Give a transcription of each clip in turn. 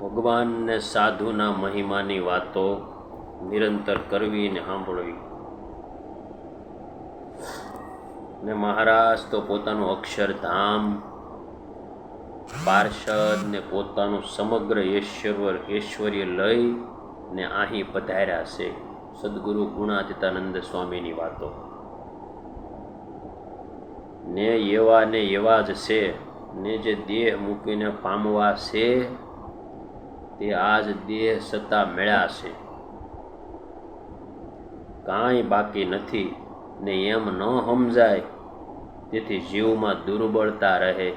ભગવાન ને સાધુના મહિમાની વાતો નિરંતર કરવી ને સાંભળવી. ને મહારાજ તો પોતાનું અક્ષરધામ પાર્ષદ ને પોતાનું સમગ્ર ઐશ્વર ઐશ્વર્ય લઈ ને અહીં પધાર્યા છે સદગુરુ ગુણાતીતાનંદ સ્વામીની વાતો. ને એવા ને એવા જ છે. ને જે દેહ મૂકીને પામવા છે તે આજ દેહ સત્તા મેળ્યા છે. કાંઈ બાકી નથી ને એમ ન સમજાય, તેથી જીવમાં દુર્બળતા રહે.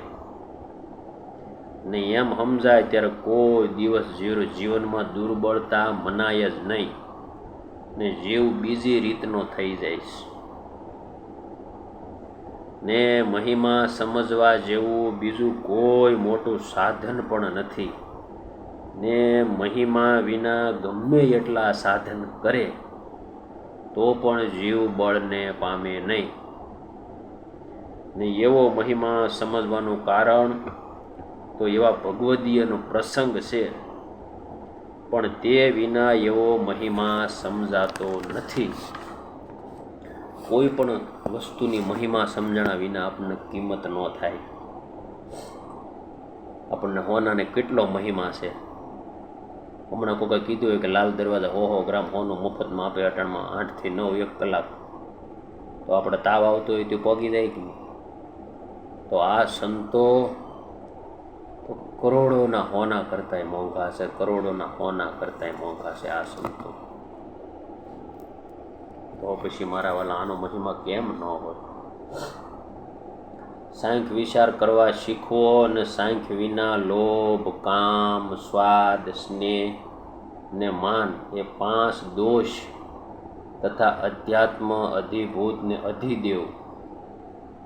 ને એમ સમજાય ત્યારે કોઈ દિવસ જીવ જીવનમાં દુર્બળતા મનાય જ નહીં, ને જીવ બીજી રીતનો થઈ જાય છે ને મહિમા સમજવા જેવું બીજું કોઈ મોટું સાધન પણ નથી. ને મહિમા વિના ગમે એટલા સાધન કરે, તો પણ જીવ બળને પામે નહીં. ને એવો મહિમા સમજવાનું કારણ તો એવા ભગવદીયનો પ્રસંગ છે. પણ તે વિના એવો મહિમા સમજાતો નથી. કોઈ પણ વસ્તુની મહિમા સમજણા વિના આપણને કિંમત ન થાય. આપણને હોનાને કેટલો મહિમા છે. હમણાં કોઈ કીધું હોય કે લાલ દરવાજા હો હો ગ્રામ હોનું મફતમાં આપે અટાણમાં આઠથી નવ એક કલાક. તો આપણે તાવ આવતો હોય તો પોગી જાય કે તો આ સંતો તો કરોડોના હોના કરતાંય મોંઘા છે, કરોડોના હોના કરતાંય મોંઘા છે આ સંતો. તો પછી મારા વાલા આનો મહિમા કેમ ન હોય? સાંખ વિચાર કરવા શીખવો અને સાંખ વિના લોભ, કામ, સ્વાદ, સ્નેહ ને માન એ પાંચ દોષ તથા અધ્યાત્મ, અધિભૂત ને અધિદેવ.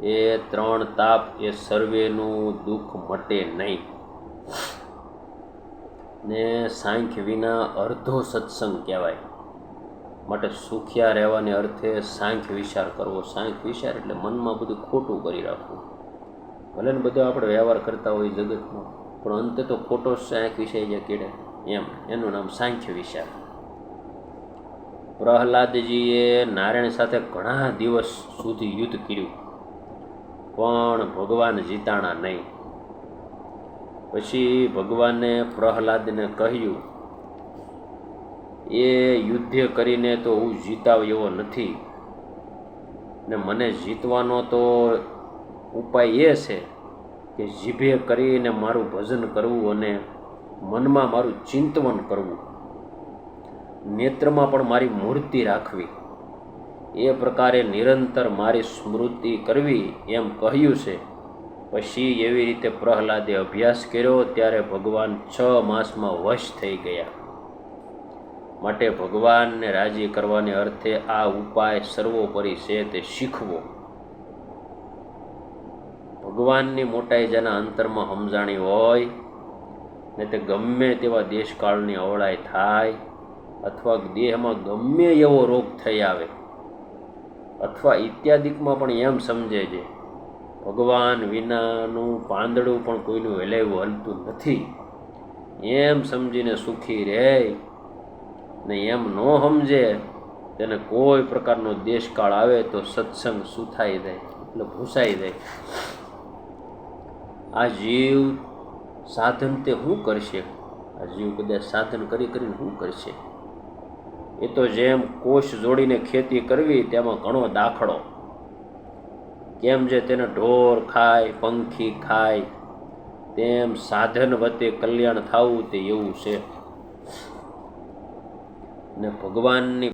એ ત્રણ તાપ એ સર્વેનું દુઃખ મટે નહીં. ને સાંખ વિના અર્ધો સત્સંગ કહેવાય. માટે સુખિયા રહેવાને અર્થે સાંખ વિચાર કરવો. સાંખ વિચાર એટલે મનમાં બધું ખોટું કરી રાખવું. ભલે ને બધો આપણે વ્યવહાર કરતા હોય જગતમાં, પણ અંતે તો ખોટો સાંખ વિષય જે કેડે, એમ, એનું નામ સાંખ્ય વિચાર પ્રહલાદજીએ નારાયણ સાથે ઘણા દિવસ સુધી યુદ્ધ કર્યું, પણ ભગવાન જીતાણા નહીં. પછી ભગવાને પ્રહલાદને કહ્યું, એ યુદ્ધ કરીને તો હું જીતાવ એવો નથી. ને મને જીતવાનો તો ઉપાય એ છે કે જીભે કરીને મારું ભજન કરવું અને મનમાં મારું ચિંતવન કરવું. નેત્રમાં પણ મારી મૂર્તિ રાખવી. એ પ્રકારે નિરંતર મારી સ્મૃતિ કરવી એમ કહ્યું છે. પછી એવી રીતે પ્રહલાદે અભ્યાસ કર્યો ત્યારે ભગવાન છ માસમાં વશ થઈ ગયા. માટે ભગવાનને રાજી કરવાને અર્થે આ ઉપાય સર્વોપરી છે તે શીખવો. ભગવાનની મોટાઈ જેના અંતરમાં સમજાણી હોય, ને તે ગમે તેવા દેશકાળની અવળાઈ થાય, અથવા દેહમાં ગમે એવો રોગ થઈ આવે, અથવા ઇત્યાદિકમાં પણ એમ સમજે છે, ભગવાન વિનાનું પાંદડું પણ કોઈનું હલાવ્યું હલતું નથી. એમ સમજીને સુખી રહે, ને એમ ન સમજે, તેને કોઈ પ્રકારનો દેશકાળ આવે તો સત્સંગ સુથાઈ જાય, એટલે ભૂસાઈ જાય. આ જીવ સાધન તે શું કરશે? આ જીવ કદાચ સાધન કરી કરીને શું કરશે? એ તો જેમ કોષ જોડીને ખેતી કરવી, તેમાં ઘણો દાખલો. કેમ જે તેને ઢોર ખાય, પંખી ખાય, તેમ સાધન વતે કલ્યાણ થવું તે એવું છે. ને ભગવાનની